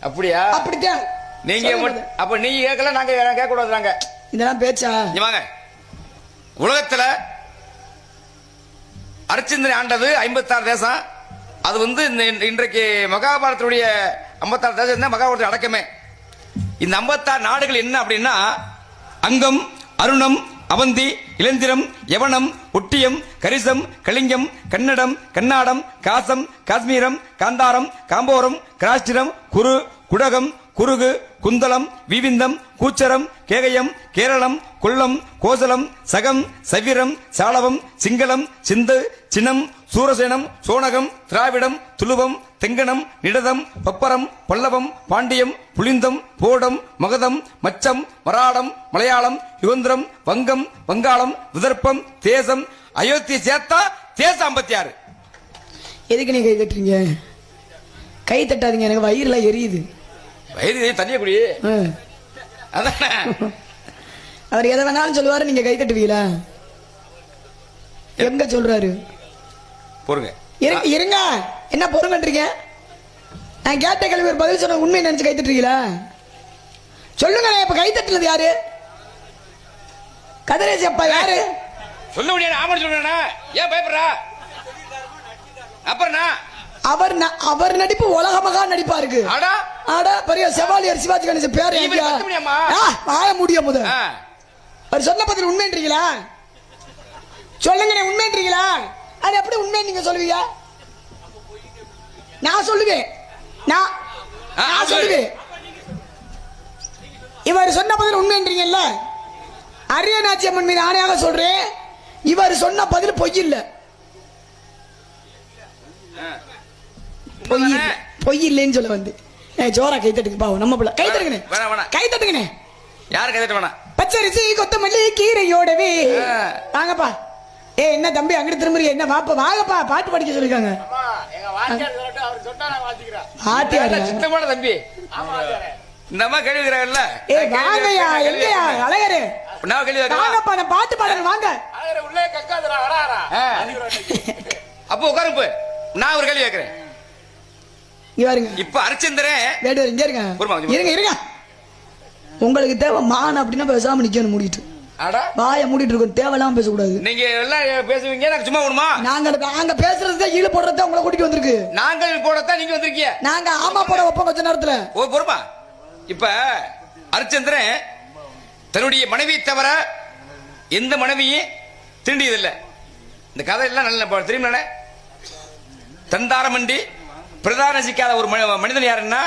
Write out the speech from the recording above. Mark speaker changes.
Speaker 1: அப்படியா?
Speaker 2: அப்படித்தான்.
Speaker 1: நீங்க அப்ப நீங்க கேட்கல நாங்க கேட்க கூடாது நாங்க.
Speaker 2: இதெல்லாம் பேச்சா?
Speaker 1: வாங்க. உலகத்துல அரிச்சந்திரன் ஆண்டது ஐம்பத்தாறு தேசம். அது வந்து இன்றைக்கு மகாபாரதத்துடைய ஐம்பத்தாறு தேசம் தான் மகாபாரதம் அடக்கமே. இந்த ஐம்பத்தாறு நாடுகள் என்ன அப்படின்னா அங்கம் அருணம் அவந்தி இளந்திரம் யவனம் ஒட்டியம் கரிசம் கலிங்கம் கன்னடம் கன்னாடம் காசம் காஷ்மீரம் காந்தாரம் காம்போரம் கிராஷ்டிரம் குரு குடகம் குருகு குந்தலம் விவிந்தம் கூச்சரம் கேகயம் கேரளம் கொல்லம் கோசலம் சகம் சவிரம் சாளவம் சிங்களம் சிந்து சினம் சூரசேனம் சோனகம் திராவிடம் துளுவம் தெங்கனம் நிடதம் பப்பரம் பல்லவம் பாண்டியம் புலிந்தம் போடம் மகதம் மச்சம் மராடம் மலையாளம் யுகந்திரம் வங்கம் வங்காளம் விதர்ப்பம் தேசம் அயோத்தி சேர்த்தா தேசம் ஐம்பத்தி ஆறு.
Speaker 2: எதுக்கு நீங்க கை தட்டுறீங்க கை தட்டாதீங்க எனக்கு வயிறுலாம் எரியுது.
Speaker 1: வயிறு தண்ணிய குடி. அதானே?
Speaker 2: அவர் எதை வேணாலும் சொல்லுவாரு நீங்க கை தட்டுவீங்களா? எங்க சொல்றாரு?
Speaker 1: பொறுங்க.
Speaker 2: இருங்க இருங்க. என்ன பொறுங்கன்றீங்க நான் கேட்ட கேள்வி ஒரு பதில் சொன்ன உண்மையை நினைச்சு கை தட்டுறீங்களா? சொல்லுங்க இப்ப கை தட்டுனது யாரு? கதிரேசி அப்பா யாரு?
Speaker 1: சொல்ல முடியாது ஆமாம் சொல்றேனா? ஏன் பயப்படுறா? அப்புறம்
Speaker 2: அவர் அவர் நடிப்பு உலகமகா நடிப்பா இருக்கு.
Speaker 1: ஆடா
Speaker 2: பெரிய செவாலியர் சிவாஜி கணேசன் பேர்
Speaker 1: நீ இப்படி
Speaker 2: எங்கயா?
Speaker 1: கத்த முடியாமா?
Speaker 2: ஆ, வாய முடிய முத. அவர் சொன்ன பதில் உண்மைன்றீங்களா? சொல்லுங்க உண்மைன்றீங்களா? அது எப்படி உண்மை நீங்க சொல்லுவீங்க? நான் சொல்லுவேன். நான் நான்
Speaker 1: சொல்லு.
Speaker 2: சொல்லுவேன். இவர் சொன்ன பதில் உண்மைன்றீங்கல்ல? அரியநாச்சி அம்மன் மீது ஆணையாக சொல்றேன். இவர் சொன்ன பதில் பொய் இல்ல. பொய் பொய் இல்லைன்னு சொல்ல வந்து. ஏய், ஜோரா கை தட்டுக்கு பாவம் நம்ம பிள்ளை. கை தட்டுங்கண்ணே. கை தட்டுங்கண்ணே.
Speaker 1: யாரு கதைட்ட வேணாம்
Speaker 2: பச்சரிசி கொத்தமல்லி கீரையோடவே. வாங்கப்பா. ஏ என்ன தம்பி அங்கிட்டு திரும்புறீங்க என்ன வாப்பா வாங்கப்பா பாட்டு படிக்க சொல்லிருக்காங்க. ஆத்தியாரா?
Speaker 1: சித்தமான தம்பி. இந்த அம்மா கேள்வி கேட்கிறாங்கல்ல?
Speaker 2: ஏ வாங்கய்யா எங்கயா அழகரு.
Speaker 1: நான் கேள்வி?
Speaker 2: வாங்கப்பா நான் பாட்டு பாடுறேன் வாங்க.
Speaker 1: ஆ. அப்போ உட்காரு இப்ப நான் ஒரு கேள்வி கேட்கிறேன்.
Speaker 2: இங்க பாருங்க
Speaker 1: இப்ப அரிச்சந்திரன்
Speaker 2: வேடு இங்க இருங்க. இருங்க இருங்க. உங்களுக்கு தேவை மான் அப்படின்னா பேசாம நிக்கணும் மூடிட்டு. வாயை மூடிட்டு இருக்கும் தேவையில்லாம பேசக்கூடாது.
Speaker 1: நீங்க எல்லாம் பேசுவீங்க எனக்கு சும்மா விடுமா
Speaker 2: நாங்க நாங்க பேசுறது ஈழ போடுறது உங்களை கூட்டிட்டு வந்திருக்கு.
Speaker 1: நாங்கள் போடத்தான் நீங்க வந்திருக்கீங்க.
Speaker 2: நாங்க ஆமா போட வைப்போம் கொஞ்ச நேரத்துல.
Speaker 1: ஓ பொறுமா இப்ப அரிச்சந்திரன் தன்னுடைய மனைவி தவிர எந்த மனைவியும் திருண்டியதில்லை இந்த கதையெல்லாம் நல்ல தெரியுமா தந்தாரமண்டி பிரதான சிக்காத ஒரு மனிதன் யாருன்னா